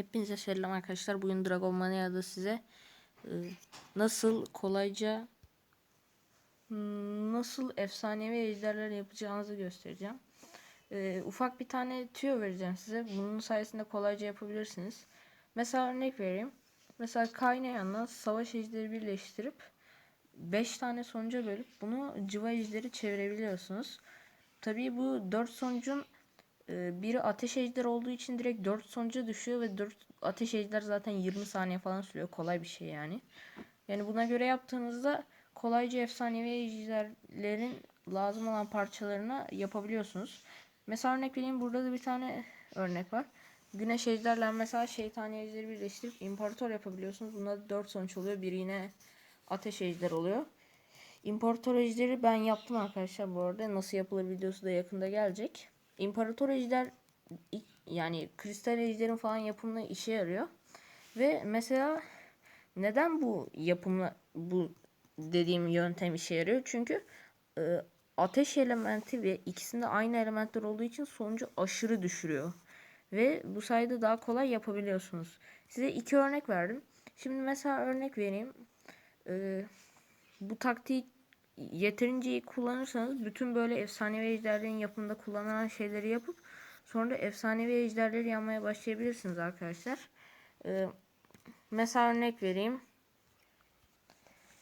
Hepinize selam arkadaşlar. Bugün Dragon Mania'da size e, nasıl kolayca hmm, nasıl efsanevi ejderler yapacağınızı göstereceğim. E, ufak bir tane tüyo vereceğim size. Bunun sayesinde kolayca yapabilirsiniz. Mesela örnek vereyim. Mesela kaynayanla savaş ejderi birleştirip 5 tane sonuca bölüp bunu cıva ejderi çevirebiliyorsunuz. Tabii bu 4 sonucun ee, biri ateş ejder olduğu için direkt 4 sonuca düşüyor ve 4 ateş ejder zaten 20 saniye falan sürüyor. Kolay bir şey yani. Yani buna göre yaptığınızda kolayca efsanevi ejderlerin lazım olan parçalarını yapabiliyorsunuz. Mesela örnek vereyim burada da bir tane örnek var. Güneş ejderler mesela şeytani ejderi birleştirip imparator yapabiliyorsunuz. Bunda 4 sonuç oluyor. Biri yine ateş ejder oluyor. İmparator ejderi ben yaptım arkadaşlar bu arada. Nasıl yapılır videosu da yakında gelecek. İmparator ejder yani kristal ejderin falan yapımına işe yarıyor. Ve mesela neden bu yapımla bu dediğim yöntem işe yarıyor? Çünkü e, ateş elementi ve ikisinde aynı elementler olduğu için sonucu aşırı düşürüyor. Ve bu sayede daha kolay yapabiliyorsunuz. Size iki örnek verdim. Şimdi mesela örnek vereyim. E, bu taktiği yeterince iyi kullanırsanız bütün böyle efsanevi ejderlerin yapımında kullanılan şeyleri yapıp sonra da efsanevi ejderleri yapmaya başlayabilirsiniz arkadaşlar. Ee, mesela örnek vereyim.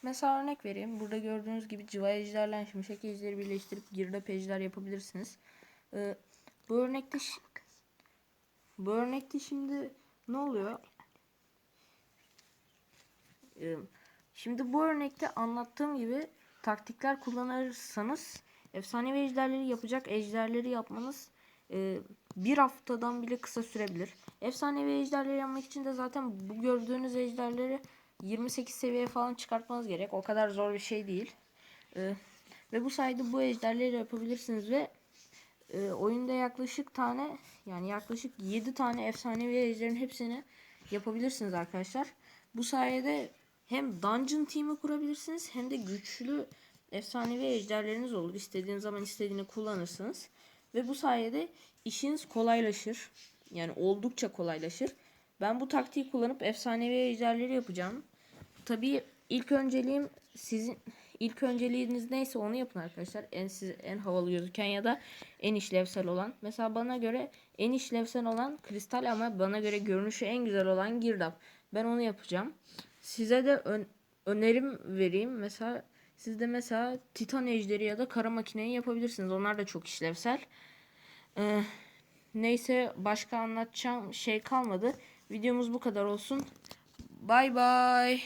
Mesela örnek vereyim. Burada gördüğünüz gibi civa ejderler, şimşek ejderi birleştirip girdap ejder yapabilirsiniz. Ee, bu örnekte bu örnekte şimdi ne oluyor? Ee, şimdi bu örnekte anlattığım gibi taktikler kullanırsanız efsanevi ejderleri yapacak ejderleri yapmanız e, bir haftadan bile kısa sürebilir. Efsanevi ejderleri yapmak için de zaten bu gördüğünüz ejderleri 28 seviyeye falan çıkartmanız gerek. O kadar zor bir şey değil. E, ve bu sayede bu ejderleri yapabilirsiniz ve e, oyunda yaklaşık tane yani yaklaşık 7 tane efsanevi ejderin hepsini yapabilirsiniz arkadaşlar. Bu sayede hem dungeon team'i kurabilirsiniz hem de güçlü efsanevi ejderleriniz olur. İstediğiniz zaman istediğini kullanırsınız. Ve bu sayede işiniz kolaylaşır. Yani oldukça kolaylaşır. Ben bu taktiği kullanıp efsanevi ejderleri yapacağım. Tabii ilk önceliğim sizin ilk önceliğiniz neyse onu yapın arkadaşlar. En siz en havalı gözüken ya da en işlevsel olan. Mesela bana göre en işlevsel olan kristal ama bana göre görünüşü en güzel olan girdap. Ben onu yapacağım. Size de ön, önerim vereyim. Mesela siz de mesela Titan Ejderi ya da Kara Makineyi yapabilirsiniz. Onlar da çok işlevsel. Ee, neyse başka anlatacağım şey kalmadı. Videomuz bu kadar olsun. Bay bay.